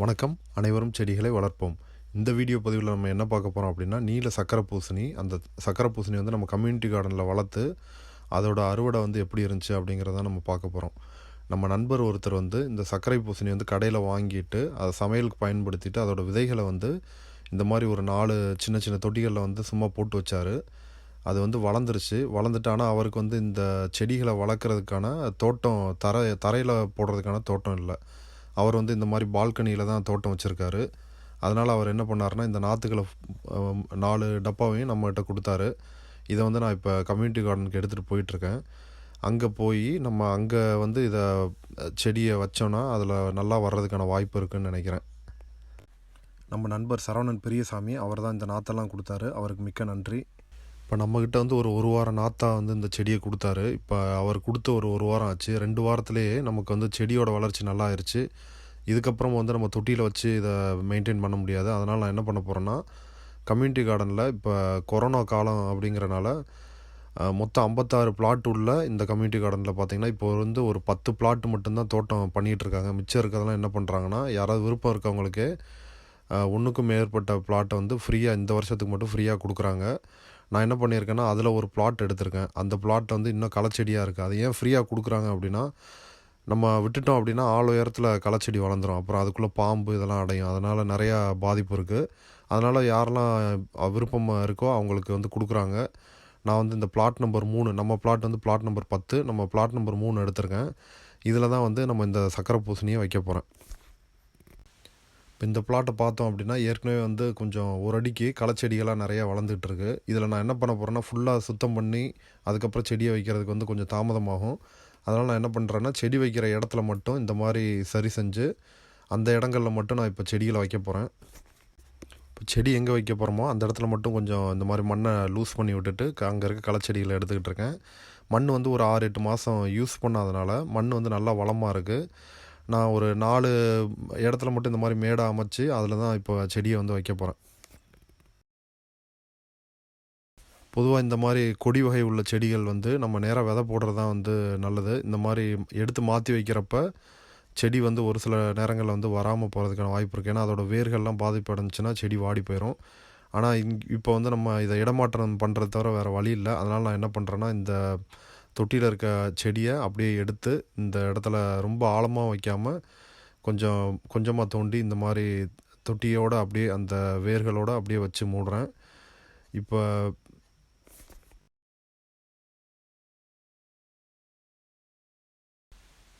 வணக்கம். அனைவரும் செடிகளை வளர்ப்போம். இந்த வீடியோ பதிவில் நம்ம என்ன பார்க்க போகிறோம் அப்படின்னா நீல சக்கரை பூசணி. அந்த சக்கரை பூசணி வந்து நம்ம கம்யூனிட்டி கார்டனில் வளர்த்து அதோட அறுவடை வந்து எப்படி இருந்துச்சு அப்படிங்கிறத நம்ம பார்க்க போகிறோம் நம்ம நண்பர் ஒருத்தர் வந்து இந்த சர்க்கரை பூசணி வந்து கடையில் வாங்கிட்டு அதை சமையலுக்கு பயன்படுத்திட்டு அதோட விதைகளை வந்து இந்த மாதிரி ஒரு நாலு சின்ன சின்ன தொட்டிகளில் வந்து சும்மா போட்டு வச்சாரு. அது வந்து வளர்ந்துருச்சு. வளர்ந்துட்டு ஆனால் அவருக்கு வந்து இந்த செடிகளை வளர்க்குறதுக்கான தோட்டம் தரை தரையில் போடுறதுக்கான தோட்டம் இல்லை. அவர் வந்து இந்த மாதிரி பால்கனியில் தான் தோட்டம் வச்சுருக்காரு. அதனால் அவர் என்ன பண்ணாருன்னா இந்த நாற்றுகளை நாலு டப்பாவையும் நம்மகிட்ட கொடுத்தாரு. இதை வந்து நான் இப்போ கம்யூனிட்டி கார்டனுக்கு எடுத்துகிட்டு போயிட்டுருக்கேன். அங்கே போய் நம்ம அங்கே வந்து இதை செடியை வச்சோன்னா அதில் நல்லா வர்றதுக்கான வாய்ப்பு இருக்குன்னு நினைக்கிறேன். நம்ம நண்பர் சரவணன் பெரியசாமி அவர் தான் இந்த நாற்றெல்லாம் கொடுத்தாரு. அவருக்கு மிக்க நன்றி. இப்போ நம்மக்கிட்ட வந்து ஒரு ஒரு வாரம் நாத்தா வந்து இந்த செடியை கொடுத்தாரு. இப்போ அவர் கொடுத்து ஒரு ஒரு வாரம் ஆச்சு. ரெண்டு வாரத்துலேயே நமக்கு வந்து செடியோட வளர்ச்சி நல்லா ஆயிடுச்சு இதுக்கப்புறம் வந்து நம்ம தொட்டியில் வச்சு இதை மெயின்டைன் பண்ண முடியாது. அதனால் நான் என்ன பண்ண போகிறேன்னா கம்யூனிட்டி கார்டனில் இப்போ கொரோனா காலம் அப்படிங்கிறனால மொத்தம் ஐம்பத்தாறு பிளாட் உள்ள இந்த கம்யூனிட்டி கார்டனில் பார்த்தீங்கன்னா இப்போ வந்து ஒரு பத்து பிளாட் மட்டும்தான் தோட்டம் பண்ணிகிட்டு இருக்காங்க. மிச்சம் இருக்கிறதெல்லாம் என்ன பண்ணுறாங்கன்னா யாராவது விருப்பம் இருக்கவங்களுக்கு ஒன்றுக்கும் மேற்பட்ட பிளாட்டை வந்து ஃப்ரீயாக இந்த வருஷத்துக்கு மட்டும் ஃப்ரீயாக கொடுக்குறாங்க. நான் என்ன பண்ணியிருக்கேன்னா அதில் ஒரு பிளாட் எடுத்திருக்கேன். அந்த பிளாட் வந்து இன்னும் களைச்செடியாக இருக்குது அது ஏன் ஃப்ரீயாக கொடுக்குறாங்க அப்படின்னா நம்ம விட்டுட்டோம் அப்படின்னா ஆள் உயரத்தில் களைச்செடி வளர்ந்துரும். அப்புறம் அதுக்குள்ளே பாம்பு இதெல்லாம் அடையும். அதனால் நிறையா பாதிப்பு இருக்குது அதனால் யாரெல்லாம் விருப்பம் இருக்கோ அவங்களுக்கு வந்து கொடுக்குறாங்க. நான் வந்து இந்த பிளாட் நம்பர் மூணு நம்ம பிளாட் வந்து பிளாட் நம்பர் பத்து நம்ம பிளாட் நம்பர் மூணு எடுத்திருக்கேன். இதில் தான் வந்து நம்ம இந்த சக்கரை பூசணியை வைக்க போகிறேன் இப்போ இந்த பிளாட்டை பார்த்தோம் அப்படின்னா ஏற்கனவே வந்து கொஞ்சம் ஒரு அடிக்கு களைச்செடிகளாக நிறையா வளர்ந்துட்டு இருக்கு இதில் நான் என்ன பண்ண போகிறேன்னா ஃபுல்லாக சுத்தம் பண்ணி அதுக்கப்புறம் செடியை வைக்கிறதுக்கு வந்து கொஞ்சம் தாமதமாகும். அதனால் நான் என்ன பண்ணுறேன்னா செடி வைக்கிற இடத்துல மட்டும் இந்த மாதிரி சரி செஞ்சு அந்த இடங்களில் மட்டும் நான் இப்போ செடிகளை வைக்க போகிறேன் இப்போ செடி எங்கே வைக்க போகிறோமோ அந்த இடத்துல மட்டும் கொஞ்சம் இந்த மாதிரி மண்ணை லூஸ் பண்ணி விட்டுட்டு அங்கே இருக்க களைச்செடிகளை எடுத்துக்கிட்டு இருக்கேன் மண் வந்து ஒரு ஆறு எட்டு மாதம் யூஸ் பண்ணாதனால மண் வந்து நல்லா வளமாக இருக்குது நான் ஒரு நாலு இடத்துல மட்டும் இந்த மாதிரி மேடை அமைச்சு அதில் தான் இப்போ செடியை வந்து வைக்க போகிறேன் பொதுவாக இந்த மாதிரி கொடி வகை உள்ள செடிகள் வந்து நம்ம நேராக விதை போடுறது தான் வந்து நல்லது. இந்த மாதிரி எடுத்து மாற்றி வைக்கிறப்ப செடி வந்து ஒரு சில நேரங்களில் வந்து வராமல் போகிறதுக்கான வாய்ப்பு இருக்குது ஏன்னா அதோட வேர்கள்லாம் பாதிப்பு அடைஞ்சுன்னா செடி வாடி போயிடும் ஆனால் இங் இப்போ வந்து நம்ம இதை இடமாற்றம் பண்ணுறது தவிர வேறு வழி இல்லை. அதனால் நான் என்ன பண்ணுறேன்னா இந்த தொட்டியில் இருக்க செடியை அப்படியே எடுத்து இந்த இடத்துல ரொம்ப ஆழமாக வைக்காமல் கொஞ்சம் கொஞ்சமாக தோண்டி இந்த மாதிரி தொட்டியோடு அப்படியே அந்த வேர்களோட அப்படியே வச்சு மூடுறேன். இப்போ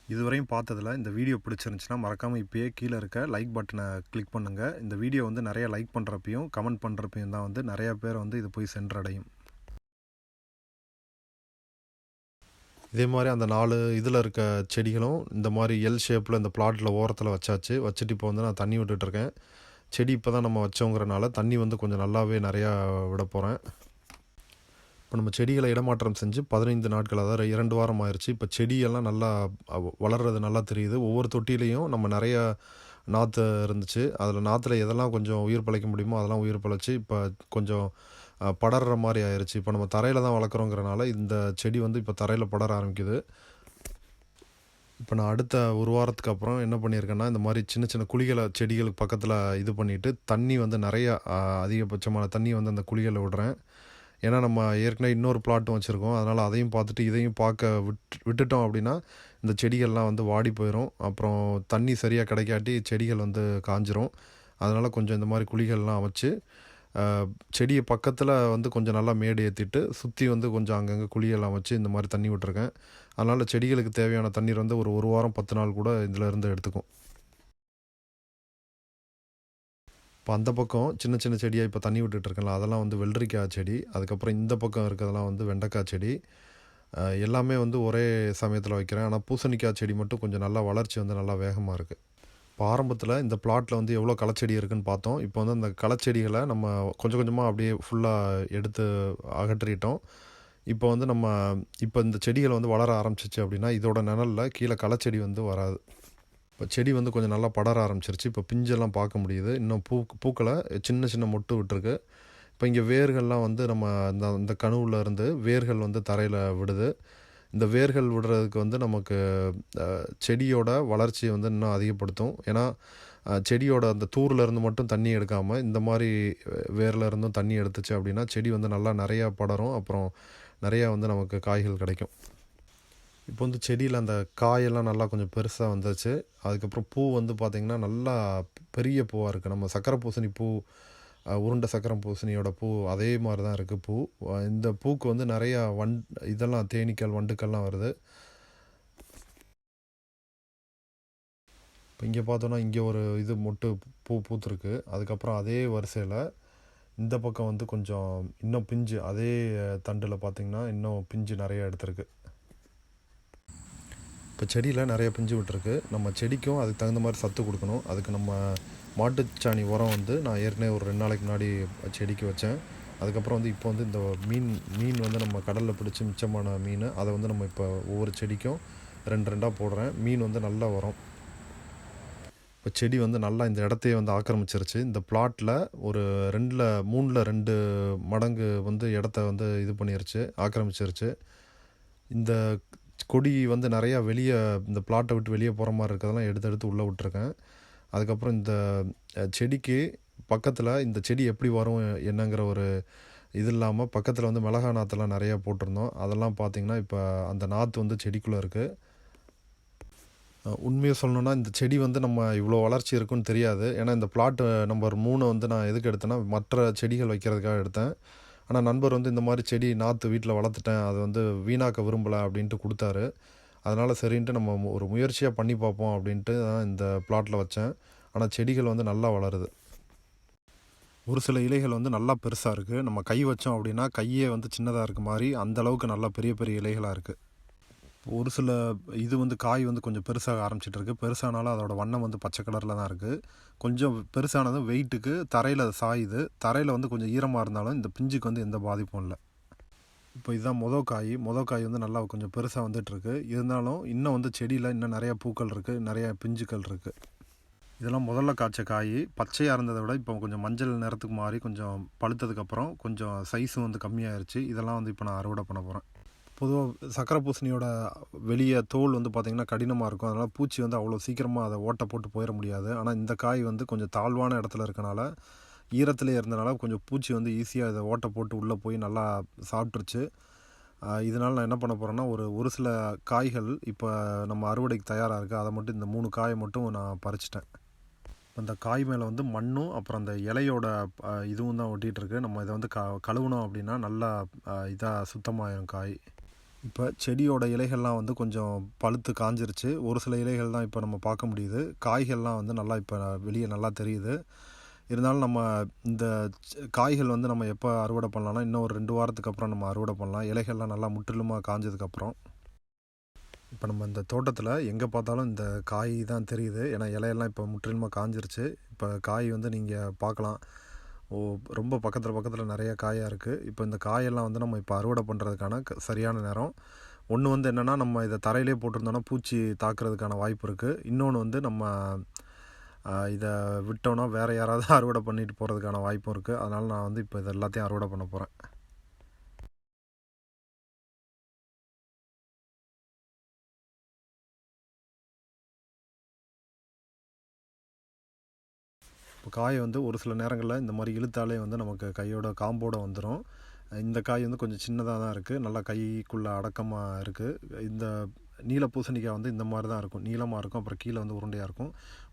இதுவரையும் பார்த்ததில் இந்த வீடியோ பிடிச்சிருந்துச்சுன்னா மறக்காமல் இப்போயே கீழே இருக்க லைக் பட்டனை கிளிக் பண்ணுங்கள் இந்த வீடியோ வந்து நிறைய லைக் பண்ணுறப்பையும் கமெண்ட் பண்ணுறப்பையும் தான் வந்து நிறையா பேர் வந்து இது போய் சென்றடையும். இதே மாதிரி அந்த நாலு இதில் இருக்க செடிகளும் இந்த மாதிரி எல் ஷேப்பில் இந்த பிளாட்டில் ஓரத்தில் வச்சாச்சு. வச்சுட்டு இப்போ வந்து நான் தண்ணி விட்டுட்ருக்கேன் செடி இப்போ தான் நம்ம வச்சோங்கிறனால தண்ணி வந்து கொஞ்சம் நல்லாவே நிறையா விட போகிறேன் இப்போ நம்ம செடிகளை இடமாற்றம் செஞ்சு பதினைந்து நாட்கள் அதாவது இரண்டு வாரம் ஆயிடுச்சு இப்போ செடியெல்லாம் நல்லா வளர்கிறது வளர்றது நல்லா தெரியுது. ஒவ்வொரு தொட்டிலையும் நம்ம நிறையா நாற்று இருந்துச்சு. அதில் நாற்றுல எதெல்லாம் கொஞ்சம் உயிர் பிழைக்க முடியுமோ அதெல்லாம் உயிர் பிழைச்சி இப்போ கொஞ்சம் அஹ், படர்ற மாதிரி ஆயிடுச்சு இப்போ நம்ம தரையில் தான் வளர்க்குறோங்கிறனால இந்த செடி வந்து இப்போ தரையில் படர ஆரம்பிக்குது. இப்போ நான் அடுத்த ஒரு வாரத்துக்கு அப்புறம் என்ன பண்ணியிருக்கேன்னா இந்த மாதிரி சின்ன சின்ன குழிகளை செடிகளுக்கு பக்கத்தில் இது பண்ணிவிட்டு தண்ணி வந்து நிறைய அதிகபட்சமான தண்ணி வந்து அந்த குழிகளில் விடுறேன். ஏன்னா நம்ம ஏற்கனவே இன்னொரு பிளாட்டும் வச்சுருக்கோம். அதனால் அதையும் பார்த்துட்டு இதையும் பார்க்க விட் விட்டுட்டோம் அப்படின்னா இந்த செடிகள்லாம் வந்து வாடி போயிடும் அப்புறம் தண்ணி சரியாக கிடைக்காட்டி செடிகள் வந்து காஞ்சிரும். அதனால் கொஞ்சம் இந்த மாதிரி குழிகள்லாம் அமைச்சு செடியை பக்கத்தில் வந்து கொஞ்சம் நல்லா மேடு ஏற்றிட்டு சுற்றி வந்து கொஞ்சம் அங்கங்கே குழியெல்லாம் வச்சு இந்த மாதிரி தண்ணி விட்டுருக்கேன். அதனால் செடிகளுக்கு தேவையான தண்ணீர் வந்து ஒரு ஒரு வாரம் பத்து நாள் கூட இதில் இருந்து எடுத்துக்கும். இப்போ அந்த பக்கம் சின்ன சின்ன செடியாக இப்போ தண்ணி விட்டுட்டு இருக்கேன்ல அதெல்லாம் வந்து வெள்ளரிக்காய் செடி அதுக்கப்புறம் இந்த பக்கம் இருக்கிறதெல்லாம் வந்து வெண்டைக்காய் செடி எல்லாமே வந்து ஒரே சமயத்தில் வைக்கிறேன். ஆனால் பூசணிக்காய் செடி மட்டும் கொஞ்சம் நல்லா வளர்ச்சி வந்து நல்லா வேகமாக இருக்குது இப்போ ஆரம்பத்தில் இந்த பிளாட்டில் வந்து எவ்வளோ களைச்செடி இருக்குதுன்னு பார்த்தோம். இப்போ வந்து அந்த களைச்செடிகளை நம்ம கொஞ்சம் கொஞ்சமாக அப்படியே ஃபுல்லாக எடுத்து அகற்றிட்டோம். இப்போ வந்து நம்ம இப்போ இந்த செடிகள் வந்து வளர ஆரம்பிச்சிச்சு அப்படின்னா இதோட நிழலில் கீழே களைச்செடி வந்து வராது. இப்போ செடி வந்து கொஞ்சம் நல்லா படர ஆரம்பிச்சிருச்சு. இப்போ பிஞ்செல்லாம் பார்க்க முடியுது. இன்னும் பூ பூக்களை சின்ன சின்ன மொட்டு விட்டுருக்கு. இப்போ இங்கே வேர்கள்லாம் வந்து நம்ம இந்த இந்த கணுவில் இருந்து வேர்கள் வந்து தரையில் விடுது. இந்த வேர்கள் விடுறதுக்கு வந்து நமக்கு செடியோட வளர்ச்சியை வந்து இன்னும் அதிகப்படுத்தும். ஏன்னா செடியோட அந்த தூர்லேருந்து மட்டும் தண்ணி எடுக்காமல் இந்த மாதிரி அஹ், வேர்ல இருந்தும் தண்ணி எடுத்துச்சு அப்படின்னா செடி வந்து நல்லா நிறையா படரும். அப்புறம் நிறையா வந்து நமக்கு காய்கள் கிடைக்கும். இப்போ வந்து செடியில் அந்த காயெல்லாம் நல்லா கொஞ்சம் பெருசாக வந்துச்சு. அதுக்கப்புறம் பூ வந்து பார்த்திங்கன்னா நல்லா பெரிய பூவாக இருக்குது நம்ம சக்கரை பூசணி பூ உருண்டை சக்கரை பூசணியோட பூ அதே மாதிரி தான் இருக்குது பூ இந்த பூக்கு வந்து நிறையா வண் இதெல்லாம் தேனீக்கள் வண்டுக்கள்லாம் வருது. இப்போ இங்கே பார்த்தோன்னா இங்கே ஒரு இது மொட்டு பூ பூத்துருக்கு. அதுக்கப்புறம் அதே வரிசையில் இந்த பக்கம் வந்து கொஞ்சம் இன்னும் பிஞ்சு அதே தண்டில் பார்த்திங்கன்னா இன்னும் பிஞ்சு நிறைய எடுத்திருக்கு. இப்போ செடியில் நிறைய பிஞ்சு விட்டுருக்கு. நம்ம செடிக்கும் அதுக்கு தகுந்த மாதிரி சத்து கொடுக்கணும். அதுக்கு நம்ம மாட்டுச்சாணி உரம் வந்து நான் ஏற்கனவே ஒரு ரெண்டு நாளைக்கு முன்னாடி செடிக்கு வச்சேன். அதுக்கப்புறம் வந்து இப்போ வந்து இந்த மீன் மீன் வந்து நம்ம கடலில் பிடிச்சி மிச்சமான மீன் அதை வந்து நம்ம இப்போ ஒவ்வொரு செடிக்கும் ரெண்டு ரெண்டாக போடுறேன். மீன் வந்து நல்லா வரும் இப்போ செடி வந்து நல்லா இந்த இடத்தையே வந்து ஆக்கிரமிச்சிருச்சு. இந்த பிளாட்டில் ஒரு ரெண்டில் மூணில் ரெண்டு மடங்கு வந்து இடத்த வந்து இது பண்ணிருச்சு ஆக்கிரமிச்சிருச்சு. இந்த கொடி வந்து நிறையா வெளியே இந்த பிளாட்டை விட்டு வெளியே போகிற மாதிரி இருக்கிறதெல்லாம் எடுத்து எடுத்து உள்ளே விட்ருக்கேன் அதுக்கப்புறம் இந்த செடிக்கு பக்கத்தில் இந்த செடி எப்படி வரும் என்னங்கிற ஒரு இது இல்லாமல் பக்கத்தில் வந்து மிளகா நாற்றுலாம் நிறையா போட்டிருந்தோம். அதெல்லாம் பார்த்திங்கன்னா இப்போ அந்த நாற்று வந்து செடிக்குள்ளே இருக்குது உண்மையை சொல்லணுன்னா இந்த செடி வந்து நம்ம இவ்வளோ வளர்ச்சி இருக்குன்னு தெரியாது. ஏன்னா இந்த பிளாட் நம்பர் மூணை வந்து நான் எதுக்கு எடுத்தேன்னா மற்ற செடிகள் வைக்கிறதுக்காக எடுத்தேன். ஆனால் நண்பர் வந்து இந்த மாதிரி செடி நாற்று வீட்டில் வளர்த்துட்டேன் அது வந்து வீணாக்க விரும்பலை அப்படின்ட்டு கொடுத்தாரு. அதனால் சரின்ட்டு நம்ம ஒரு முயற்சியாக பண்ணி பார்ப்போம் அப்படின்ட்டு தான் இந்த பிளாட்டில் வச்சேன். ஆனால் செடிகள் வந்து நல்லா வளருது. ஒரு சில இலைகள் வந்து நல்லா பெருசாக இருக்குது நம்ம கை வச்சோம் அப்படின்னா கையே வந்து சின்னதாக இருக்க மாதிரி அந்த அளவுக்கு நல்லா பெரிய பெரிய இலைகளாக இருக்குது ஒரு சில இது வந்து காய் வந்து கொஞ்சம் பெருசாக ஆரம்பிச்சிட்ருக்கு. பெருசானாலும் அதோட வண்ணம் வந்து பச்சை கலரில் தான் இருக்குது கொஞ்சம் பெருசானதும் வெயிட்டுக்கு தரையில் சாயுது. தரையில் வந்து கொஞ்சம் ஈரமாக இருந்தாலும் இந்த பிஞ்சுக்கு வந்து எந்த பாதிப்பும் இல்லை. இப்போ இதுதான் மொதல் காய் மொதல் காய் வந்து நல்லா கொஞ்சம் பெருசாக வந்துட்டுருக்கு இருந்தாலும் இன்னும் வந்து செடியில் இன்னும் நிறையா பூக்கள் இருக்குது நிறையா பிஞ்சுக்கள் இருக்குது இதெல்லாம் முதல்ல காய்ச்ச காய். பச்சையாக இருந்ததை விட இப்போ கொஞ்சம் மஞ்சள் நிறத்துக்கு மாறி கொஞ்சம் பழுத்ததுக்கப்புறம் கொஞ்சம் சைஸும் வந்து கம்மியாயிருச்சு. இதெல்லாம் வந்து இப்போ நான் அறுவடை பண்ண போகிறேன் பொதுவாக சக்கரை பூசணியோட வெளியே தோல் வந்து பார்த்திங்கன்னா கடினமாக இருக்கும். அதனால் பூச்சி வந்து அவ்வளோ சீக்கிரமாக அதை ஓட்டை போட்டு போயிட முடியாது. ஆனால் இந்த காய் வந்து கொஞ்சம் தாழ்வான இடத்துல இருக்கனால ஈரத்தில் இருந்தனால கொஞ்சம் பூச்சி வந்து ஈஸியாக இதை ஓட்டை போட்டு உள்ளே போய் நல்லா சாப்பிட்ருச்சு இதனால் நான் என்ன பண்ண போகிறேன்னா ஒரு ஒரு சில காய்கள் இப்போ நம்ம அறுவடைக்கு தயாராக இருக்குது அதை மட்டும் இந்த மூணு காயை மட்டும் நான் பறிச்சிட்டேன். அந்த காய் மேலே வந்து மண்ணும் அப்புறம் அந்த இலையோட இதுவும் தான் ஒட்டிகிட்டு இருக்கு. நம்ம இதை வந்து க கழுவுனோம் அப்படின்னா நல்லா இதாக சுத்தமாயிரும் காய். இப்போ செடியோட இலைகள்லாம் வந்து கொஞ்சம் பழுத்து காஞ்சிருச்சு. ஒரு சில இலைகள் தான் இப்போ நம்ம பார்க்க முடியுது. காய்கள்லாம் வந்து நல்லா இப்போ வெளியே நல்லா தெரியுது. இருந்தாலும் நம்ம இந்த காய்கள் வந்து நம்ம எப்போ அறுவடை பண்ணலாம்னா இன்னும் ஒரு ரெண்டு வாரத்துக்கு அப்புறம் நம்ம அறுவடை பண்ணலாம். இலைகள்லாம் நல்லா முற்றிலுமாக காஞ்சதுக்கப்புறம் இப்போ நம்ம இந்த தோட்டத்தில் எங்கே பார்த்தாலும் இந்த காய் தான் தெரியுது. ஏன்னா இலையெல்லாம் இப்போ முற்றிலுமாக காஞ்சிருச்சு. இப்போ காய் வந்து நீங்கள் பார்க்கலாம். ரொம்ப பக்கத்தில் பக்கத்தில் நிறைய காயாக இருக்குது இப்போ இந்த காயெல்லாம் வந்து நம்ம இப்போ அறுவடை பண்ணுறதுக்கான க- சரியான நேரம். ஒன்று வந்து என்னென்னா நம்ம இதை தரையிலே போட்டிருந்தோன்னா பூச்சி தாக்குறதுக்கான வாய்ப்பு இருக்குது இன்னொன்று வந்து நம்ம இதை விட்டோன்னா வேறு யாராவது அறுவடை பண்ணிட்டு போகிறதுக்கான வாய்ப்பும் இருக்குது அதனால் நான் வந்து இப்போ இது எல்லாத்தையும் அறுவடை பண்ண போகிறேன் இப்போ காய் வந்து ஒரு சில நேரங்களில் இந்த மாதிரி இழுத்தாலே வந்து நமக்கு கையோட காம்போட வந்துடும் இந்த காய் வந்து கொஞ்சம் சின்னதாக தான் இருக்குது நல்லா கைக்குள்ளே அடக்கமாக இருக்குது இந்த நீல பூசணிக்காய் வந்து இந்த மாதிரி தான் இருக்கும். நீளமாக இருக்கும். அப்புறம் கீழே வந்து உருண்டையாக இருக்கும்.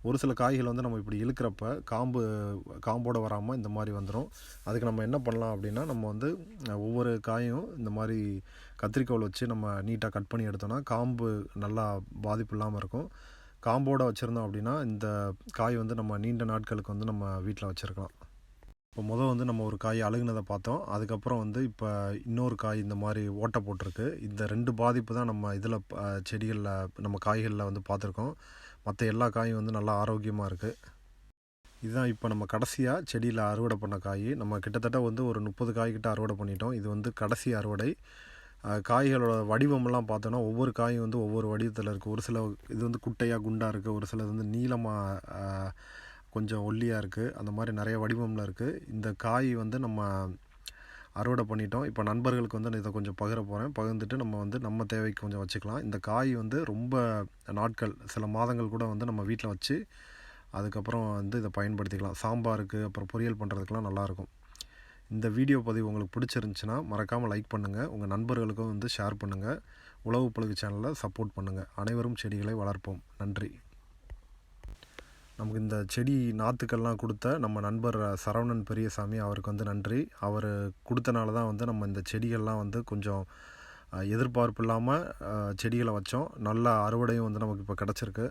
ஒரு சில காய்கள் வந்து நம்ம இப்படி இழுக்கிறப்ப காம்பு காம்போட வராமல் இந்த மாதிரி வந்துடும் அதுக்கு நம்ம என்ன பண்ணலாம் அப்படின்னா நம்ம வந்து ஒவ்வொரு காயும் இந்த மாதிரி கத்திரிக்கோல் வச்சு நம்ம நீட்டாக கட் பண்ணி எடுத்தோம்னா காம்பு நல்லா பாதிப்பு இல்லாமல் இருக்கும். காம்போட வச்சுருந்தோம் அப்படின்னா இந்த காய் வந்து நம்ம நீண்ட நாட்களுக்கு வந்து நம்ம வீட்டில் வச்சுருக்கலாம். இப்போ முதல் வந்து நம்ம ஒரு காய் அழுகுனதை பார்த்தோம். அதுக்கப்புறம் வந்து இப்போ இன்னொரு காய் இந்த மாதிரி ஓட்டை போட்டிருக்கு. இந்த ரெண்டு பாதிப்பு தான் நம்ம இதில் செடிகளில் நம்ம காய்களில் வந்து பார்த்துருக்கோம். மற்ற எல்லா காயும் வந்து நல்லா ஆரோக்கியமாக இருக்குது இதுதான் இப்போ நம்ம கடைசியாக செடியில் அறுவடை பண்ண காய். நம்ம கிட்டத்தட்ட வந்து ஒரு முப்பது காய்கிட்ட அறுவடை பண்ணிட்டோம். இது வந்து கடைசி அறுவடை. காய்களோட வடிவமெல்லாம் பார்த்தோன்னா ஒவ்வொரு காயும் வந்து ஒவ்வொரு வடிவத்தில் இருக்குது ஒரு சில இது வந்து குட்டையாக குண்டாக இருக்குது ஒரு சிலது வந்து நீளமாக கொஞ்சம் ஒல்லியாக இருக்குது அந்த மாதிரி நிறைய வடிவமில் இருக்குது இந்த காய் வந்து நம்ம அறுவடை பண்ணிட்டோம். இப்போ நண்பர்களுக்கு வந்து நான் இதை கொஞ்சம் பகிர போகிறேன் பகிர்ந்துட்டு நம்ம வந்து நம்ம தேவைக்கு கொஞ்சம் வச்சுக்கலாம். இந்த காய் வந்து ரொம்ப நாட்கள் சில மாதங்கள் கூட வந்து நம்ம வீட்டில் வச்சு அதுக்கப்புறம் வந்து இதை பயன்படுத்திக்கலாம். சாம்பாருக்கு அப்புறம் பொரியல் பண்ணுறதுக்கெலாம் நல்லாயிருக்கும் இந்த வீடியோ பதிவு உங்களுக்கு பிடிச்சிருந்துச்சுன்னா மறக்காமல் லைக் பண்ணுங்கள் உங்கள் நண்பர்களுக்கும் வந்து ஷேர் பண்ணுங்கள் உழவு பழகு சேனலை சப்போர்ட் பண்ணுங்கள் அனைவரும் செடிகளை வளர்ப்போம். நன்றி. நமக்கு இந்த செடி நாற்றுக்கள்லாம் கொடுத்த நம்ம நண்பர் சரவணன் பெரியசாமி அவருக்கு வந்து நன்றி. அவர் கொடுத்தனால தான் வந்து நம்ம இந்த செடிகள்லாம் வந்து கொஞ்சம் எதிர்பார்ப்பு இல்லாமல் செடிகளை வச்சோம். நல்ல அறுவடையும் வந்து நமக்கு இப்போ கிடச்சிருக்கு.